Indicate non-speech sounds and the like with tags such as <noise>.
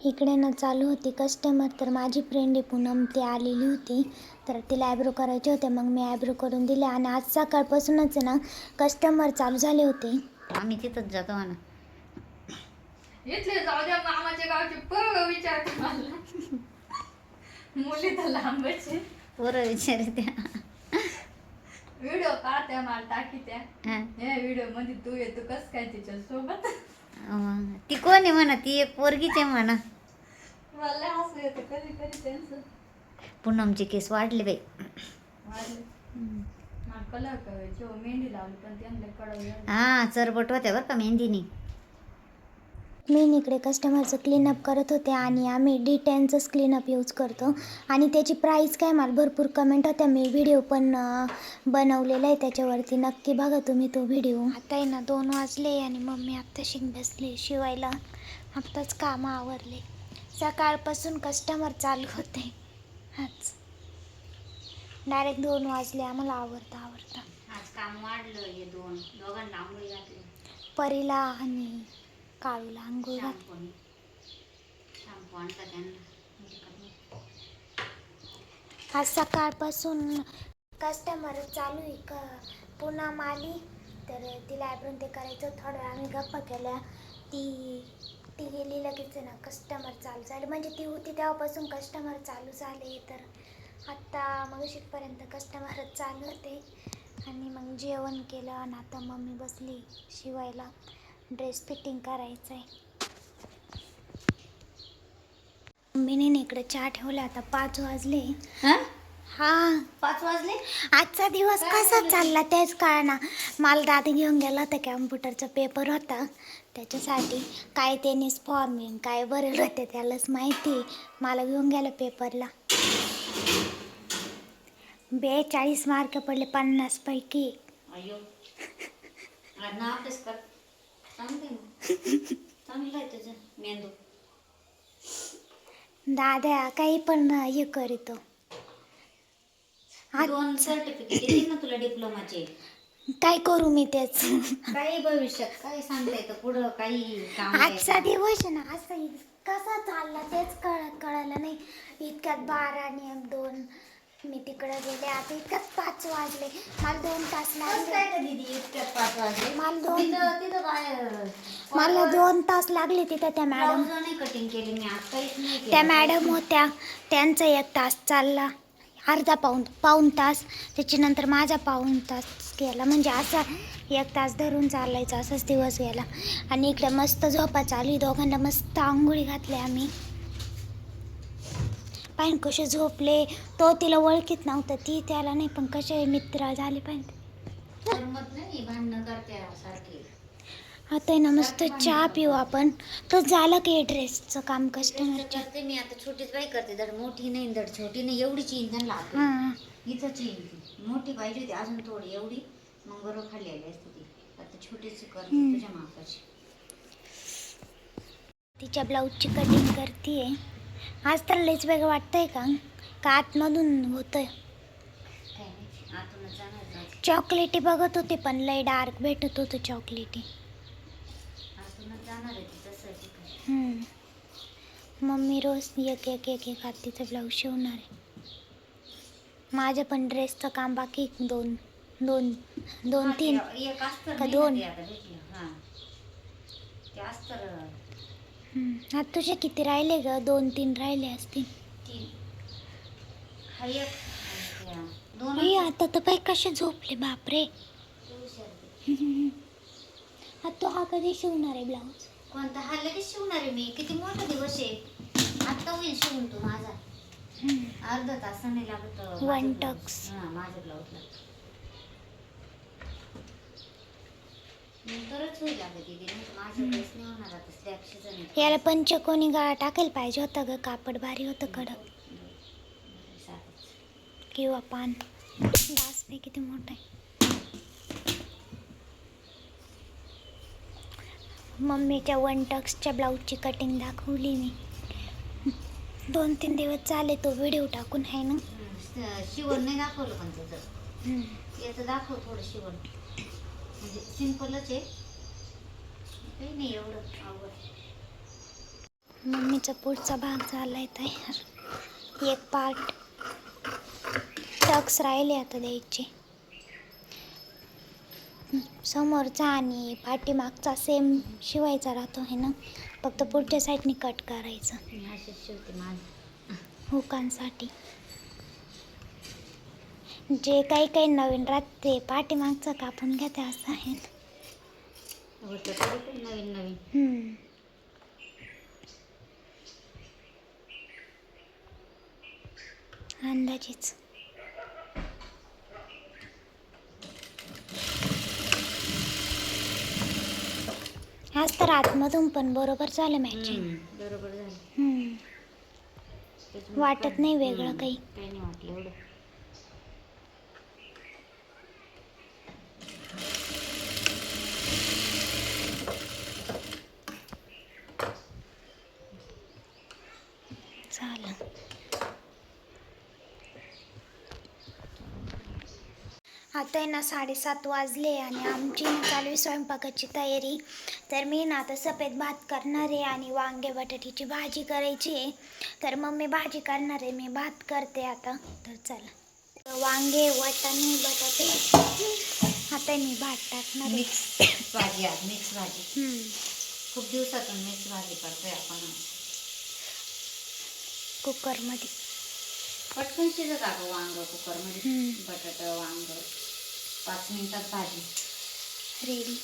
इकडे ना चालू होती कस्टमर तर माझी फ्रेंड आहे पूनम ती आलेली होती. तर तिला ॲब्रो करायचे होते. मग मी ॲब्रो करून दिले. आणि आज सकाळपासूनच आहे ना कस्टमर चालू झाले होते. आम्ही तिथंच जातो इथले जाऊ द्या मामाच्या गावचे पोरं विचारते मला. मुली तर लांबचे. पोरं विचार त्या. व्हिडिओ पाहत्या मला टाकीत्या हा. या व्हिडिओमध्ये तू येतो कस काय तिच्या सोबत ती कोण आहे म्हणा ती एक पोरगीच आहे म्हणा. मला हसू येतं कधी कधी त्यांचं. पूनमचे केस वाढले बाई. वाढलं. मला कलर करायची हो, मेहंदी लावली पण त्यांना कळवलं हा चरबट होत्या बरं का मेहंदीनी. मी इकडे कस्टमरचं क्लीनअप करत होते आणि आम्ही डी टेनचंच क्लीनअप यूज करतो. आणि त्याची प्राईस काय मला भरपूर कमेंट होत्या. मी व्हिडिओ पण बनवलेला आहे त्याच्यावरती. नक्की बघा तुम्ही तो व्हिडिओ आता आहे ना दोन वाजले आणि मम्मी आत्ता शिंग बसले शिवायला. आत्ताच कामं आवरले. सकाळपासून कस्टमर चालू होते. हाच डायरेक्ट दोन वाजले. आम्हाला आवरता आवरता. आज काम वाढलं हे दोन. दोघांना परीला आणि काळूला आंघोळ घातली. आज सकाळपासून कस्टमर चालू आहे का? पुन्हा आली तर तिला ॲब्रोन ते करायचं. थोडं वेळ आम्ही गप्पा केल्या. ती ती गेली लगेच ना. कस्टमर चालू झाले. म्हणजे ती होती तेव्हापासून कस्टमर चालू झाले. तर आत्ता मग शिकपर्यंत कस्टमरच चालू होते. आणि मग जेवण केलं आणि आता मम्मी बसली शिवायला. ड्रेस फिटिंग करायचं आहे मम्मीने इकडे चहा ठेवला आता पाच वाजले. हा? हा. पाच वाजले? आजचा दिवस कसा चालला तेच कळना. मला दादा घेऊन गेला होता कॅम्प्युटरचा पेपर होता. त्याच्यासाठी काय त्यांनीच फॉर्मिंग काय बरेल होते त्यालाच माहिती. मला घेऊन गेलं पेपरला. बेचाळीस मार्क पडले पन्नास चांगलं आहे तुझं <laughs> मेंदू. दादा काही पण हे करीतो आज दोन सर्टिफिकेट येतील ना तुला डिप्लोमाचे काय करू मी त्याच काही भविष्यात काय सांगता येतं पुढं काही काम आजचा. दिवस आहे ना असा इ- कसा चालला तेच कळ कळलं नाही. इतक्यात बारा आणि एक दोन मी तिकडे गेले आता इतक्यात पाच वाजले. मला दोन तास लागले. काय गं दीदी इतक्यात पाच वाजले? मला दोन तिथं तिथं बाहेर मला दोन तास लागले तिथं त्या मॅडम. ब्लाऊज नाही कटिंग केली मी आज काहीच नाही केलं. त्या मॅडम होत्या. त्यांचा एक तास चालला. अर्धा पाऊन पाऊन तास. त्याच्यानंतर माझा पाऊन तास गेला. म्हणजे असा एक तास धरून चालायचा असाच दिवस गेला. आणि इकडे मस्त झोपा चालू आहे. दोघांना मस्त आंघोळी घातली आम्ही. पाहिजे कसे झोपले? तो तिला ओळखीत नव्हतं ती त्याला नाही पण कसे मित्र झाले पाहिजे आता आहे ना मस्त चहा पिऊ आपण. तो झालं की ड्रेसचं काम कस्टमरच्या करते मी आता छोटीच बाई करते धड मोठी नाही धड छोटी नाही एवढीच येईन त्यांना लागते. हां. ती मोठी पाहिजे होती अजून थोडी एवढी मग बरोबर खाली आली असते ती. आता छोटीच करते. तुझ्या मापाची तिच्या ब्लाऊजची कटिंग करते आज तर लईच वेगळं वाटतंय का का आतमधून होतंय जाऊ. चॉकलेटी बघत होते पण लई डार्क भेटत होतं चॉकलेटी आहे आहे. मम्मी रोज एक एक एक एक हात तिचं ब्लाऊज शिवणार आहे माझं पण ड्रेसचं काम बाकी आहे. दोन दोन दोन तीन का दोन? आता तुझे किती राहिले ग? दोन तीन राहिले असतील. आता तर बाई कसे झोपले? बापरे. <laughs> आता तो हा कधी शिवणार आहे ब्लाऊज कोणता? हा लगेच शिवणार आहे मी. किती मोठा दिवस आहे. आत्ता होईल शिवून तू माझा. अर्धा तास नाही लागत tux. हा माझ्या ब्लाऊजला नंतरच होईल अगं दीदी नाही तर माझं ड्रेस नाही होणार आता स्लॅब शिजन याला पंचकोनी गाळा टाकायला पाहिजे होता ग कापड भारी होतं कडक. किंवा पान. डास बी किती मोठा आहे. मम्मीच्या वन टक्सच्या ब्लाऊजची कटिंग दाखवली मी. दोन तीन दिवस चाले तो व्हिडिओ टाकून आहे ना. शिवण नाही दाखवलं पण त्याचं. हम्म. याचं दाखव थोडं शिवण. म्हणजे सिम्पलच आहे. काही नाही एवढं आवड मम्मीचा पुढचा भाग झाला आहे तयार एक पार्ट टक्स राहिले आता द्यायचे. समोरचा आणि पाठीमागचा सेम शिवायचा राहतो आहे ना. फक्त पुढच्या साईडने कट करायचं. हुकांसाठी. जे काही काही नवीन राहते पाठीमागचं कापून घेते असं आहे नवीन नवीन हम्म. अंदाजेच आज तर आतमधून पण बरोबर झालं मॅचिंग हम्म, बरोबर झालं हम्म. त्याच्यामुळे वाटत नाही वेगळं काही. काही नाही वाटलं एवढं झालं आता आहे ना साडेसात वाजले आणि आमची ना चालू आहे स्वयंपाकाची तयारी. तर मी ना आता सफेद भात करणार आहे आणि वांगे बटाट्याची भाजी करायची आहे. तर मम्मी भाजी करणार आहे मी भात करते आता. तर चला. वांगे वाटाणे बटाटे. आता मी भात टाकणार आहे. मिक्स भाजी आज मिक्स भाजी. खूप दिवसातून मिक्स भाजी करतोय आपण. कुकरमध्ये. पटकन शिजत आपण वांग कुकरमध्ये. बटाटा वांग. पाच मिनिटात भाजी रेडी